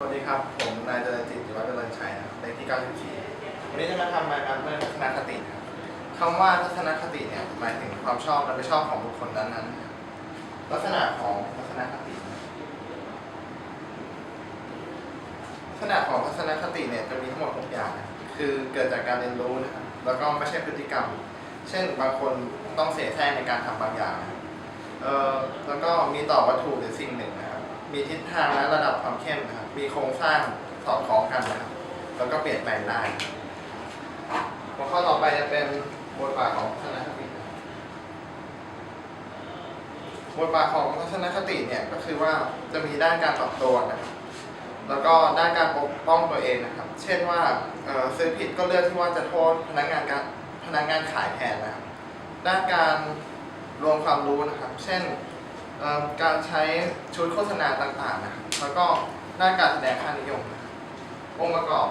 สวัสดีครับ ผมนายเจริญจิตจิวัฒน์เจริญชัยนะครับเลขที่ 94 วันนี้จะมาทำรายการเรื่องทัศนคติครับคำว่าทัศนคติเนี่ยหมายถึงความชอบและไม่ชอบของบุคคลนั้นๆนะครับลักษณะของทัศนคติ ลักษณะของทัศนคติเนี่ยจะมีทั้งหมด 6 อย่างนะคือเกิดจากการเรียนรู้นะครับแล้วก็ไม่ใช่พฤติกรรม เช่นบางคนต้องเสียแท้งในการทำบางอย่างนะครับเอ่อแล้วก็มีต่อวัตถุหรือสิ่งหนึ่งนะ มีทิศทางและระดับความเข้มนะครับ มีโครงสร้างสอดคล้องกันนะครับ แล้วก็เปลี่ยนแปลงได้หัวข้อต่อไปจะเป็นบทบาทของทัศนคติบทบาทของทัศนคติเนี่ยก็คือว่าจะมีด้านการปรับตัวนะครับแล้วก็ด้านการปกป้องตัวเองนะครับ เช่นว่าเออซื้อผิดก็เลือกที่ว่าจะโทษพนักงานการพนักงานขายแทนนะครับ ด้านการรวมความรู้นะครับ เช่น การใช้ชุดโฆษณาต่างๆนะครับแล้วก็ด้าการแสดงค่านิยมนะครับองค์ประกอบ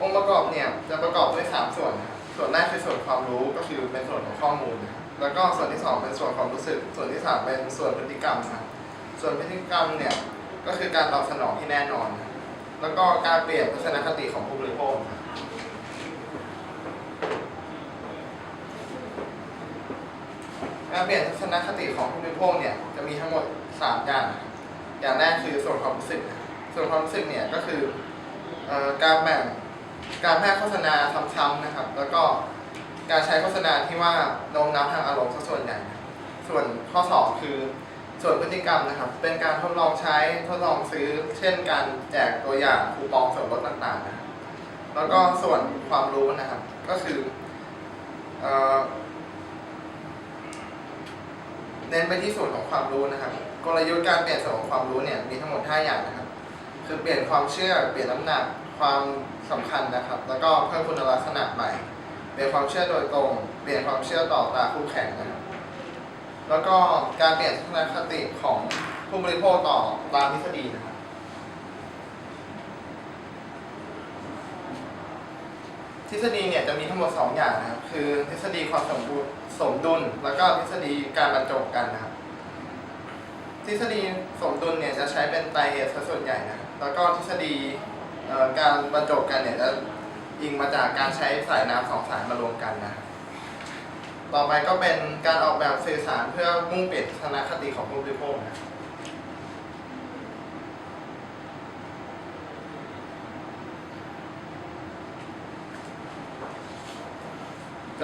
องค์ประกอบเนี่ยจะประกอบด้วยสามส่วนนะครับส่วนแรกคือส่วนความรู้ก็คือเป็นส่วนของข้อมูลนะครับแล้วก็ส่วนที่สองเป็นส่วนความรู้สึก ส่วนที่สามเป็นส่วนพฤติกรรมนะครับส่วนพฤติกรรมเนี่ยก็คือการตอบสนองที่แน่นอนนะแล้วก็การเปลี่ยนทัศนคติของผู้บริโภคนะครับ การเปลี่ยนทัศนคติของผู้บริโภคเนี่ยจะมีทั้งหมด 3 อย่าง อย่างแรกคือส่วนความรู้สึก ส่วนความรู้สึกเนี่ยก็คืออการแบ่งการแพร่โฆษณาซ้ำๆนะครับ แล้วก็การใช้โฆษณาที่ว่าโน้มน้าวทางอารมณ์ซะส่วนใหญ่ ส่วนข้อ 2 คือส่วนพฤติกรรมนะครับ เป็นการทดลองใช้ทดลองซื้อ เช่น การแจกตัวอย่างคูปองส่วนลดต่างๆนะแล้วก็ส่วนความรู้นะครับ ก็คือ เน้นไปที่ส่วนของความรู้นะครับ กลยุทธ์การเปลี่ยนส่วนของความรู้เนี่ยมีทั้งหมด 5 อย่างนะครับ คือเปลี่ยนความเชื่อ เปลี่ยนน้ำหนัก ความสำคัญนะครับ แล้วก็เพิ่มคุณลักษณะใหม่ เปลี่ยนความเชื่อโดยตรง เปลี่ยนความเชื่อต่อตาคู่แข่งนะครับ แล้วก็การเปลี่ยนทัศนคติของผู้บริโภคต่อตามทฤษฎีนะครับ ทฤษฎีเนี่ยจะมีทั้งหมด 2 อย่างนะครับ คือทฤษฎีความสมบูรณ์สมดุล แล้วก็ทฤษฎีการบรรจบกันนะครับ ทฤษฎีสมดุลเนี่ยจะใช้เป็นไตรเอทซะส่วนใหญ่นะแล้วก็ทฤษฎีการบรรจบกันเนี่ยจะอิงมาจากการใช้สายน้ำสองสายมารวมกันนะต่อไปก็เป็นการออกแบบสื่อสารเพื่อมุ่งเปลี่ยนทัศนคติของผู้บริโภคนะครับ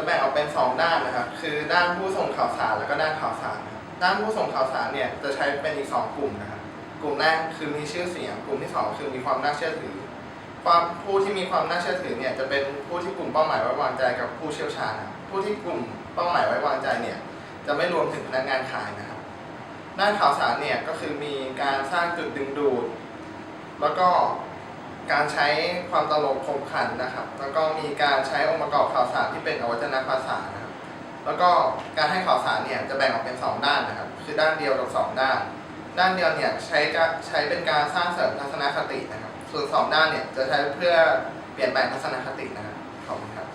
จะแบ่งออกเป็น 2 ด้านนะครับ คือด้านผู้ส่งข่าวสารแล้วก็ด้านข่าวสารนะครับด้านผู้ส่งข่าวสารเนี่ยจะใช้เป็นอีก 2 กลุ่มนะครับ กลุ่มแรกคือมีชื่อเสียง กลุ่มที่ 2 คือมีความน่าเชื่อถือ ความผู้ที่มีความน่าเชื่อถือเนี่ยจะเป็นผู้ที่กลุ่มเป้าหมายไว้วางใจกับผู้เชี่ยวชาญนะครับผู้ที่กลุ่มเป้าหมายไว้วางใจเนี่ยจะไม่รวมถึงพนักงานขายนะครับ ด้านข่าวสารเนี่ยก็คือมีการสร้างจุดดึงดูด แล้วก็ การใช้ความตลกคมขันนะครับ แล้วก็มีการใช้องค์ประกอบข่าวสารที่เป็นอวัจนภาษานะครับ แล้วก็การให้ข่าวสารเนี่ยจะแบ่งออกเป็น 2 ด้านนะครับ คือด้านเดียวกับ2ด้าน ด้านเดียวเนี่ยใช้ใช้เป็นการสร้างเสริมทัศนคตินะครับ ส่วน 2 ด้านเนี่ยจะใช้เพื่อเปลี่ยนแปลงทัศนคตินะครับขอบคุณครับ